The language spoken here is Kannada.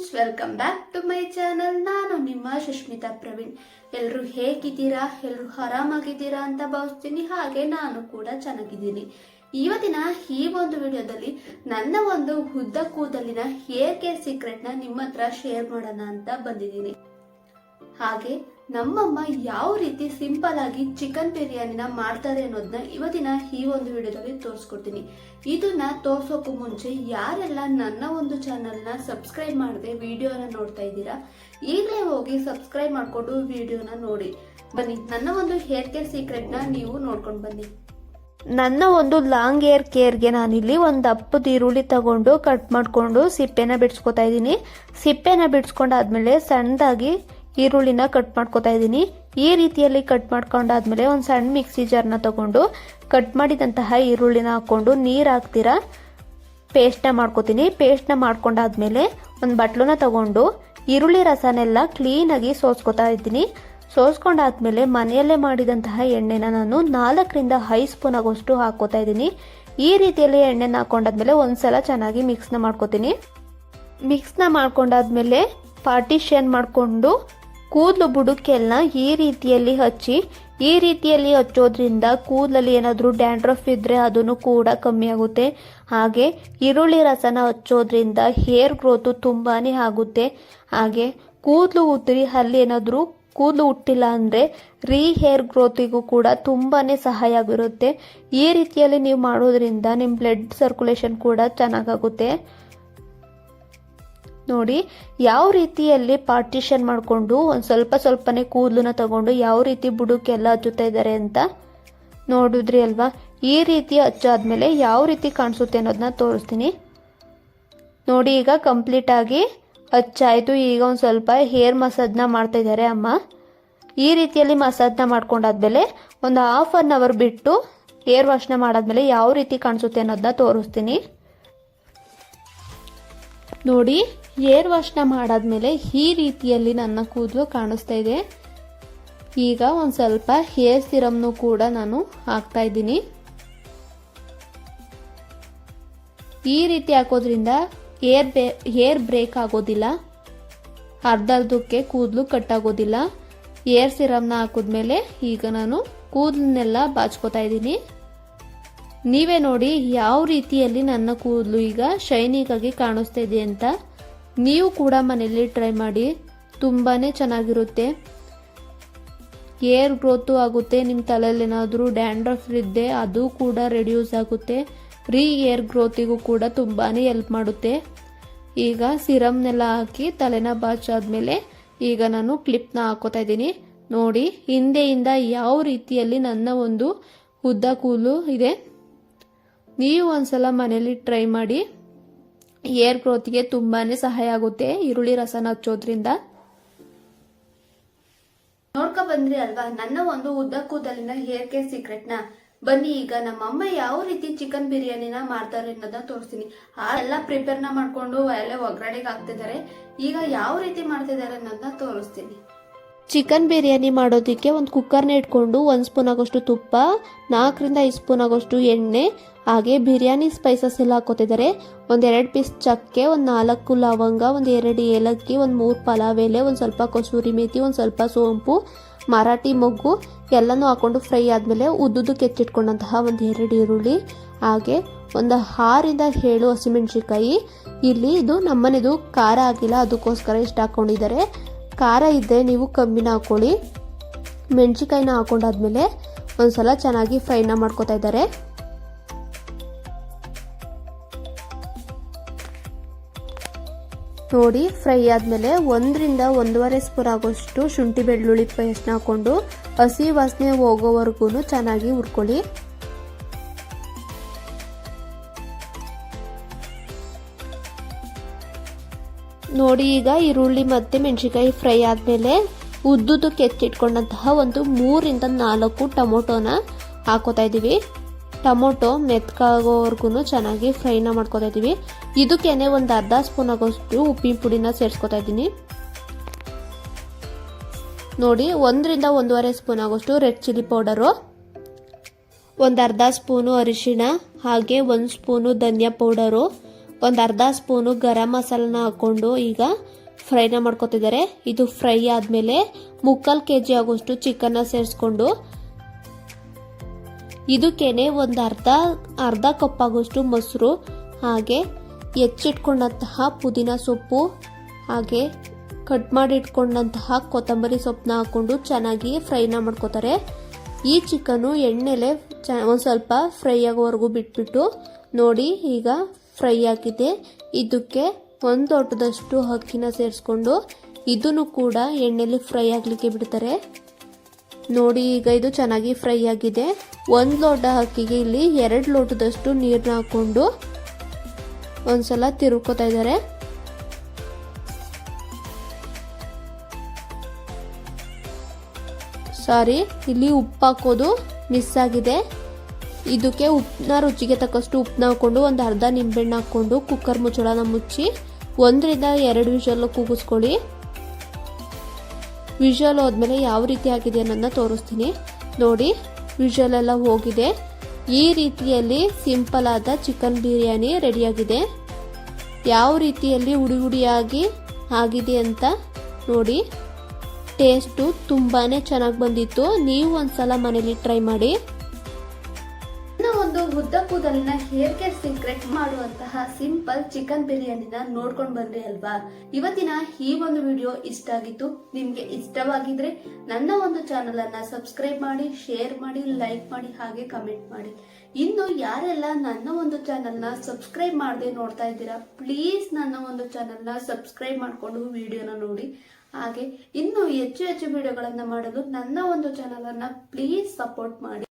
Friends welcome back to my channel ನಾನು ನಿಮ್ಮ ಸುಷ್ಮಿತಾ ಪ್ರವೀಣ್. ಎಲ್ಲರೂ ಹೇಗಿದ್ದೀರಾ? ಎಲ್ಲರೂ ಆರಾಮಾಗಿದ್ದೀರಾ ಅಂತ ಭಾವಿಸ್ತೀನಿ. ಹಾಗೆ ನಾನು ಕೂಡ ಚೆನ್ನಾಗಿದ್ದೀನಿ. ಇವತ್ತಿನ ಈ ಒಂದು ವಿಡಿಯೋದಲ್ಲಿ ನನ್ನ ಒಂದು ಉದ್ದ ಕೂದಲಿನ ಹೇರ್ ಕೇರ್ ಸೀಕ್ರೆಟ್ನ ನಿಮ್ಮ ಹತ್ರ ಶೇರ್ ಮಾಡೋಣ ಅಂತ ಬಂದಿದ್ದೀನಿ. ಹಾಗೆ ನಮ್ಮಮ್ಮ ಯಾವ ರೀತಿ ಸಿಂಪಲ್ ಆಗಿ ಚಿಕನ್ ಬಿರಿಯಾನಿನ ಮಾಡ್ತಾರೆ ಅನ್ನೋದನ್ನ ಇವತ್ತಿನ ಈ ಒಂದು ವಿಡಿಯೋದಲ್ಲಿ ತೋರಿಸ್ಕೊಡ್ತೀನಿ. ಇದನ್ನ ತೋರ್ಸೋಕ್ಕೂ ಮುಂಚೆ ಯಾರೆಲ್ಲ ನನ್ನ ಒಂದು ಚಾನಲ್ನ ಸಬ್ಸ್ಕ್ರೈಬ್ ಮಾಡದೆ ವಿಡಿಯೋನ ನೋಡ್ತಾ ಇದ್ದೀರಾ, ಈಗಲೇ ಹೋಗಿ ಸಬ್ಸ್ಕ್ರೈಬ್ ಮಾಡಿಕೊಂಡು ವಿಡಿಯೋನ ನೋಡಿ. ಬನ್ನಿ, ನನ್ನ ಒಂದು ಹೇರ್ ಕೇರ್ ಸೀಕ್ರೆಟ್ನ ನೀವು ನೋಡ್ಕೊಂಡು ಬನ್ನಿ. ನನ್ನ ಒಂದು ಲಾಂಗ್ ಏರ್ ಕೇರ್ಗೆ ನಾನಿಲ್ಲಿ ಒಂದು ದಪ್ಪದ ಈರುಳ್ಳಿ ತಗೊಂಡು ಕಟ್ ಮಾಡಿಕೊಂಡು ಸಿಪ್ಪೆನ ಬಿಡಿಸ್ಕೊತಾ ಇದ್ದೀನಿ. ಸಿಪ್ಪೆನ ಬಿಡಿಸ್ಕೊಂಡಾದ್ಮೇಲೆ ಸಣ್ಣದಾಗಿ ಈರುಳ್ಳಿನ ಕಟ್ ಮಾಡ್ಕೋತಾ ಇದ್ದೀನಿ. ಈ ರೀತಿಯಲ್ಲಿ ಕಟ್ ಮಾಡ್ಕೊಂಡಾದ್ಮೇಲೆ ಒಂದು ಸಣ್ಣ ಮಿಕ್ಸಿ ಜಾರ್ನ ತಗೊಂಡು ಕಟ್ ಮಾಡಿದಂತಹ ಈರುಳ್ಳಿನ ಹಾಕ್ಕೊಂಡು ನೀರು ಹಾಕ್ತೀರಾ? ಪೇಸ್ಟ್ನ ಮಾಡ್ಕೊತೀನಿ. ಪೇಸ್ಟ್ನ ಮಾಡ್ಕೊಂಡಾದ್ಮೇಲೆ ಒಂದು ಬಟ್ಲನ್ನ ತಗೊಂಡು ಈರುಳ್ಳಿ ರಸನೆಲ್ಲ ಕ್ಲೀನಾಗಿ ಸೋಸ್ಕೊತಾ ಇದ್ದೀನಿ. ಸೋಸ್ಕೊಂಡಾದ್ಮೇಲೆ ಮನೆಯಲ್ಲೇ ಮಾಡಿದಂತಹ ಎಣ್ಣೆನ ನಾನು ನಾಲ್ಕರಿಂದ ಐದು ಸ್ಪೂನ್ ಆಗೋಷ್ಟು ಹಾಕೋತಾ ಇದ್ದೀನಿ. ಈ ರೀತಿಯಲ್ಲಿ ಎಣ್ಣೆನ ಹಾಕೊಂಡಾದ್ಮೇಲೆ ಒಂದ್ಸಲ ಚೆನ್ನಾಗಿ ಮಿಕ್ಸ್ನ ಮಾಡ್ಕೊತೀನಿ. ಮಿಕ್ಸ್ನ ಮಾಡ್ಕೊಂಡಾದ್ಮೇಲೆ ಪಾರ್ಟಿಷನ್ ಮಾಡಿಕೊಂಡು ಕೂದಲು ಬುಡಕ್ಕೆಲ್ಲ ಈ ರೀತಿಯಲ್ಲಿ ಹಚ್ಚಿ, ಈ ರೀತಿಯಲ್ಲಿ ಹಚ್ಚೋದ್ರಿಂದ ಕೂದಲಲ್ಲಿ ಏನಾದರೂ ಡ್ಯಾಂಡ್ರಫ್ ಇದ್ದರೆ ಅದನ್ನು ಕೂಡ ಕಮ್ಮಿ ಆಗುತ್ತೆ. ಹಾಗೆ ಈರುಳ್ಳಿ ರಸನ ಹಚ್ಚೋದ್ರಿಂದ ಹೇರ್ ಗ್ರೋತು ತುಂಬಾ ಆಗುತ್ತೆ. ಹಾಗೆ ಕೂದಲು ಉದುರಿ, ಅಲ್ಲಿ ಏನಾದರೂ ಕೂದಲು ಹುಟ್ಟಿಲ್ಲ ಅಂದರೆ ರೀ ಹೇರ್ ಗ್ರೋತಿಗೂ ಕೂಡ ತುಂಬಾ ಸಹಾಯ ಆಗಿರುತ್ತೆ. ಈ ರೀತಿಯಲ್ಲಿ ನೀವು ಮಾಡೋದ್ರಿಂದ ನಿಮ್ಮ ಬ್ಲಡ್ ಸರ್ಕ್ಯುಲೇಷನ್ ಕೂಡ ಚೆನ್ನಾಗಾಗುತ್ತೆ. ನೋಡಿ, ಯಾವ ರೀತಿಯಲ್ಲಿ ಪಾರ್ಟಿಷನ್ ಮಾಡಿಕೊಂಡು ಒಂದು ಸ್ವಲ್ಪ ಸ್ವಲ್ಪನೇ ಕೂದಲನ್ನ ತಗೊಂಡು ಯಾವ ರೀತಿ ಬುಡಕ್ಕೆಲ್ಲ ಹಚ್ಚುತ್ತಾ ಇದ್ದಾರೆ ಅಂತ ನೋಡಿದ್ರಿ ಅಲ್ವಾ? ಈ ರೀತಿ ಹಚ್ಚಾದ್ಮೇಲೆ ಯಾವ ರೀತಿ ಕಾಣಿಸುತ್ತೆ ಅನ್ನೋದನ್ನ ತೋರಿಸ್ತೀನಿ. ನೋಡಿ, ಈಗ ಕಂಪ್ಲೀಟ್ ಆಗಿ ಹಚ್ಚಾಯಿತು. ಈಗ ಒಂದು ಸ್ವಲ್ಪ ಹೇರ್ ಮಸಾಜ್ನ ಮಾಡ್ತಾ ಇದ್ದಾರೆ ಅಮ್ಮ. ಈ ರೀತಿಯಲ್ಲಿ ಮಸಾಜ್ನ ಮಾಡ್ಕೊಂಡಾದ್ಮೇಲೆ ಒಂದು ಹಾಫ್ ಅನ್ ಅವರ್ ಬಿಟ್ಟು ಹೇರ್ ವಾಶ್ನ ಮಾಡಾದ್ಮೇಲೆ ಯಾವ ರೀತಿ ಕಾಣಿಸುತ್ತೆ ಅನ್ನೋದನ್ನ ತೋರಿಸ್ತೀನಿ. ನೋಡಿ, ಏರ್ ವಾಶ್ನ ಮಾಡಾದ್ಮೇಲೆ ಈ ರೀತಿಯಲ್ಲಿ ನನ್ನ ಕೂದಲು ಕಾಣಿಸ್ತಾ ಇದೆ. ಈಗ ಒಂದು ಸ್ವಲ್ಪ ಹೇರ್ ಸಿರಮ್ನು ಕೂಡ ನಾನು ಹಾಕ್ತಾ ಇದ್ದೀನಿ. ಈ ರೀತಿ ಹಾಕೋದ್ರಿಂದ ಏರ್ ಹೇರ್ ಬ್ರೇಕ್ ಆಗೋದಿಲ್ಲ. ಅರ್ಧರ್ಧಕ್ಕೆ ಕೂದಲು ಕಟ್ಟಾಗೋದಿಲ್ಲ. ಏರ್ ಸಿರಮ್ನ ಹಾಕಿದ್ಮೇಲೆ ಈಗ ನಾನು ಕೂದಲನ್ನೆಲ್ಲ ಬಾಚ್ಕೋತಾ ಇದ್ದೀನಿ. ನೀವೇ ನೋಡಿ ಯಾವ ರೀತಿಯಲ್ಲಿ ನನ್ನ ಕೂದಲು ಈಗ ಶೈನಿಂಗ್ ಆಗಿ ಕಾಣಿಸ್ತಾ ಇದೆ ಅಂತ. ನೀವು ಕೂಡ ಮನೆಯಲ್ಲಿ ಟ್ರೈ ಮಾಡಿ. ತುಂಬಾ ಚೆನ್ನಾಗಿರುತ್ತೆ. ಏರ್ ಗ್ರೋತು ಆಗುತ್ತೆ ನಿಮ್ಮ ತಲೆಯಲ್ಲಿ ಏನಾದರೂ ಡ್ಯಾಂಡ್ರಫ್ ಇದ್ದೆ, ಅದು ಕೂಡ ರೆಡ್ಯೂಸ್ ಆಗುತ್ತೆ. ರೀ ಏರ್ ಗ್ರೋತಿಗೂ ಕೂಡ ತುಂಬಾ ಹೆಲ್ಪ್ ಮಾಡುತ್ತೆ. ಈಗ ಸಿರಮ್ನೆಲ್ಲ ಹಾಕಿ ತಲೆನ ಬಾಚಾದ್ಮೇಲೆ ಈಗ ನಾನು ಕ್ಲಿಪ್ನ ಹಾಕೋತಾ ಇದ್ದೀನಿ. ನೋಡಿ, ಹಿಂದೆಯಿಂದ ಯಾವ ರೀತಿಯಲ್ಲಿ ನನ್ನ ಒಂದು ಉದ್ದ ಕೂದಲು ಇದೆ. ನೀವು ಒಂದ್ಸಲ ಮನೇಲಿ ಟ್ರೈ ಮಾಡಿ ಏರ್ ಗ್ರೋತ್ಗೆ ತುಂಬಾನೇ ಸಹಾಯ ಆಗುತ್ತೆ ಈರುಳ್ಳಿ ರಸನ ಹಚ್ಚೋದ್ರಿಂದ. ನೋಡ್ಕೊ ಬಂದ್ರಿ ಅಲ್ವಾ? ನನ್ನ ಒಂದು ಉದ್ದ ಕೂದಲಿನ ಹೇರ್ ಕೇರ್ ಸೀಕ್ರೆಟ್ನ. ಬನ್ನಿ ಈಗ ನಮ್ಮ ಅಮ್ಮ ಯಾವ ರೀತಿ ಚಿಕನ್ ಬಿರಿಯಾನಿನ ಮಾಡ್ತಾರೆ ಅನ್ನೋದನ್ನ ತೋರಿಸ್ತೀನಿ. ಆ ಎಲ್ಲ ಪ್ರಿಪೇರ್ನ ಮಾಡ್ಕೊಂಡು ಎಲ್ಲ ಒಗ್ಗರಣೆಗೆ ಹಾಕ್ತಿದ್ದಾರೆ. ಈಗ ಯಾವ ರೀತಿ ಮಾಡ್ತಿದ್ದಾರೆ ಅನ್ನೋದನ್ನ ತೋರಿಸ್ತೀನಿ. ಚಿಕನ್ ಬಿರಿಯಾನಿ ಮಾಡೋದಕ್ಕೆ ಒಂದು ಕುಕ್ಕರ್ನ ಇಟ್ಕೊಂಡು ಒಂದು ಸ್ಪೂನ್ ಆಗೋಷ್ಟು ತುಪ್ಪ ನಾಲ್ಕರಿಂದ ಐದು ಸ್ಪೂನ್ ಆಗೋಷ್ಟು ಎಣ್ಣೆ ಹಾಗೆ ಬಿರಿಯಾನಿ ಸ್ಪೈಸಸ್ ಎಲ್ಲ ಹಾಕೋತಿದ್ದಾರೆ ಒಂದೆರಡು ಪೀಸ್ ಚಕ್ಕೆ, ಒಂದು ನಾಲ್ಕು ಲವಂಗ, ಒಂದು ಎರಡು ಏಲಕ್ಕಿ, ಒಂದು ಮೂರು ಪಲಾವ್ ಎಲೆ ಒಂದು ಸ್ವಲ್ಪ ಕಸೂರಿ ಮೇಥಿ ಒಂದು ಸ್ವಲ್ಪ ಸೋಂಪು, ಮರಾಠಿ ಮೊಗ್ಗು ಎಲ್ಲನೂ ಹಾಕ್ಕೊಂಡು ಫ್ರೈ ಆದಮೇಲೆ ಉದ್ದುದು ಕೆಚ್ಚಿಟ್ಕೊಂಡಂತಹ ಒಂದು ಎರಡು ಈರುಳ್ಳಿ, ಹಾಗೆ ಒಂದು ಆರಿಂದ ಏಳು ಹಸಿಮೆಣಸಿನ್ಕಾಯಿ. ಇಲ್ಲಿ ಇದು ನಮ್ಮನೆದು ಖಾರ ಆಗಿಲ್ಲ, ಅದಕ್ಕೋಸ್ಕರ ಇಷ್ಟು ಹಾಕ್ಕೊಂಡಿದ್ದಾರೆ ಖಾರ ಇದ್ದರೆ ನೀವು ಕಮ್ಮಿನ ಹಾಕ್ಕೊಳ್ಳಿ ಮೆಣಸಿಕಾಯಿನ ಹಾಕೊಂಡಾದ್ಮೇಲೆ ಒಂದ್ಸಲ ಚೆನ್ನಾಗಿ ಫ್ರೈನ ಮಾಡ್ಕೋತಾ ಇದ್ದಾರೆ. ನೋಡಿ ಫ್ರೈ ಆದಮೇಲೆ ಒಂದರಿಂದ ಒಂದೂವರೆ ಸ್ಪೂನ್ ಆಗೋಷ್ಟು ಶುಂಠಿ ಬೆಳ್ಳುಳ್ಳಿ ಪೇಸ್ಟ್ನ ಹಾಕ್ಕೊಂಡು ಹಸಿ ವಾಸನೆ ಹೋಗೋವರೆಗೂ ಚೆನ್ನಾಗಿ ಹುರ್ಕೊಳ್ಳಿ. ನೋಡಿ, ಈಗ ಈರುಳ್ಳಿ ಮತ್ತು ಮೆಣಸಿನ್ಕಾಯಿ ಫ್ರೈ ಆದಮೇಲೆ ಉದ್ದುದು ಕೆಚ್ಚಿಟ್ಕೊಂಡಂತಹ ಒಂದು ಮೂರಿಂದ ನಾಲ್ಕು ಟೊಮೊಟೊನ ಹಾಕೋತಾ ಇದ್ದೀವಿ ಟೊಮೊಟೊ ಮೆತ್ಕಾಗೋವರೆಗೂ ಚೆನ್ನಾಗಿ ಫ್ರೈನ ಮಾಡ್ಕೊತಾ ಇದ್ದೀವಿ. ಇದಕ್ಕೇನೆ ಒಂದು ಅರ್ಧ ಸ್ಪೂನ್ ಆಗೋಷ್ಟು ಉಪ್ಪಿನ ಪುಡಿನ ಸೇರಿಸ್ಕೊತಾ ಇದ್ದೀನಿ. ನೋಡಿ, ಒಂದರಿಂದ ಒಂದೂವರೆ ಸ್ಪೂನ್ ಆಗೋಷ್ಟು ರೆಡ್ ಚಿಲ್ಲಿ ಪೌಡರು, ಒಂದು ಅರ್ಧ ಸ್ಪೂನು ಅರಿಶಿಣ, ಹಾಗೆ ಒಂದು ಸ್ಪೂನು ಧನಿಯಾ ಪೌಡರು, ಒಂದು ಅರ್ಧ ಸ್ಪೂನು ಗರಂ ಮಸಾಲನ ಹಾಕ್ಕೊಂಡು ಈಗ ಫ್ರೈನ ಮಾಡ್ಕೊತಿದ್ದಾರೆ. ಇದು ಫ್ರೈ ಆದಮೇಲೆ ಮುಕ್ಕಾಲು ಕೆ ಜಿ ಆಗೋಷ್ಟು ಚಿಕನ್ನ ಸೇರಿಸ್ಕೊಂಡು ಇದಕ್ಕೇನೆ ಒಂದು ಅರ್ಧ ಅರ್ಧ ಕಪ್ ಆಗೋಷ್ಟು ಮೊಸರು, ಹಾಗೆ ಹೆಚ್ಚಿಟ್ಕೊಂಡಂತಹ ಪುದೀನ ಸೊಪ್ಪು, ಹಾಗೆ ಕಟ್ ಮಾಡಿ ಇಟ್ಕೊಂಡಂತಹ ಕೊತ್ತಂಬರಿ ಸೊಪ್ಪನ್ನ ಹಾಕ್ಕೊಂಡು ಚೆನ್ನಾಗಿ ಫ್ರೈನ ಮಾಡ್ಕೋತಾರೆ. ಈ ಚಿಕನ್ನು ಎಣ್ಣೆಲೆ ಚ, ಒಂದು ಸ್ವಲ್ಪ ಫ್ರೈ ಆಗೋವರೆಗೂ ಬಿಟ್ಬಿಟ್ಟು ನೋಡಿ ಈಗ ಫ್ರೈ ಆಗಿದೆ. ಇದಕ್ಕೆ ಒಂದು ದೊಡ್ಡದಷ್ಟು ಅಕ್ಕಿನ ಸೇರಿಸ್ಕೊಂಡು ಇದನ್ನು ಕೂಡ ಎಣ್ಣೆಲಿ ಫ್ರೈ ಆಗಲಿಕ್ಕೆ ಬಿಡ್ತಾರೆ. ನೋಡಿ, ಈಗ ಇದು ಚೆನ್ನಾಗಿ ಫ್ರೈ ಆಗಿದೆ. ಒಂದು ಲೋಟ ಅಕ್ಕಿಗೆ ಇಲ್ಲಿ ಎರಡು ಲೋಟದಷ್ಟು ನೀರನ್ನ ಹಾಕ್ಕೊಂಡು ಒಂದ್ಸಲ ತಿರುಕೋತಾ ಇದ್ದಾರೆ. ಸಾರಿ, ಇಲ್ಲಿ ಉಪ್ಪು ಹಾಕೋದು ಮಿಸ್ ಆಗಿದೆ. ಇದಕ್ಕೆ ಉಪ್ಪನ್ನ ರುಚಿಗೆ ತಕ್ಕಷ್ಟು ಉಪ್ಪನ್ನ ಹಾಕ್ಕೊಂಡು ಒಂದು ಅರ್ಧ ನಿಂಬೆಹಣ್ಣು ಹಾಕ್ಕೊಂಡು ಕುಕ್ಕರ್ ಮುಚ್ಚಳನ ಮುಚ್ಚಿ ಒಂದರಿಂದ ಎರಡು ವಿಷಲ್ ಕೂಗಿಸ್ಕೊಳ್ಳಿ. ವಿಷಲ್ ಹೋದ್ಮೇಲೆ ಯಾವ ರೀತಿ ಆಗಿದೆ ಅನ್ನೋದನ್ನ ತೋರಿಸ್ತೀನಿ. ನೋಡಿ ವಿಶುವಲ್ ಎಲ್ಲ ಹೋಗಿದೆ. ಈ ರೀತಿಯಲ್ಲಿ ಸಿಂಪಲ್ ಆದ ಚಿಕನ್ ಬಿರಿಯಾನಿ ರೆಡಿಯಾಗಿದೆ ಯಾವ ರೀತಿಯಲ್ಲಿ ಉಡಿ ಉಡಿಯಾಗಿ ಆಗಿದೆ ಅಂತ ನೋಡಿ. ಟೇಸ್ಟು ತುಂಬಾ ಚೆನ್ನಾಗಿ ಬಂದಿತ್ತು. ನೀವು ಒಂದ್ಸಲ ಮನೇಲಿ ಟ್ರೈ ಮಾಡಿ. ಒಂದು ಉದ್ದ ಕೂದಲಿನ ಹೇರ್ ಕೇರ್ ಸೀಕ್ರೆಟ್ ಮಾಡುವಂತಹ ಸಿಂಪಲ್ ಚಿಕನ್ ಬಿರಿಯಾನಿನ ನೋಡ್ಕೊಂಡು ಬಂದ್ರಿ ಅಲ್ವಾ? ಇವತ್ತಿನ ಈ ಒಂದು ವಿಡಿಯೋ ಇಷ್ಟ ಆಗಿತ್ತು, ನಿಮ್ಗೆ ಇಷ್ಟವಾಗಿದ್ರೆ ನನ್ನ ಒಂದು ಚಾನಲ್ ಅನ್ನ ಸಬ್ಸ್ಕ್ರೈಬ್ ಮಾಡಿ ಶೇರ್ ಮಾಡಿ ಲೈಕ್ ಮಾಡಿ, ಹಾಗೆ ಕಮೆಂಟ್ ಮಾಡಿ. ಇನ್ನು ಯಾರೆಲ್ಲ ನನ್ನ ಒಂದು ಚಾನಲ್ನ ಸಬ್ಸ್ಕ್ರೈಬ್ ಮಾಡದೆ ನೋಡ್ತಾ ಇದ್ದೀರಾ ಪ್ಲೀಸ್ ನನ್ನ ಒಂದು ಚಾನಲ್ನ ಸಬ್ಸ್ಕ್ರೈಬ್ ಮಾಡಿಕೊಂಡು ವಿಡಿಯೋನ ನೋಡಿ. ಹಾಗೆ ಇನ್ನು ಹೆಚ್ಚು ಹೆಚ್ಚು ವಿಡಿಯೋಗಳನ್ನು ಮಾಡಲು ನನ್ನ ಒಂದು ಚಾನಲನ್ನು ಪ್ಲೀಸ್ ಸಪೋರ್ಟ್ ಮಾಡಿ.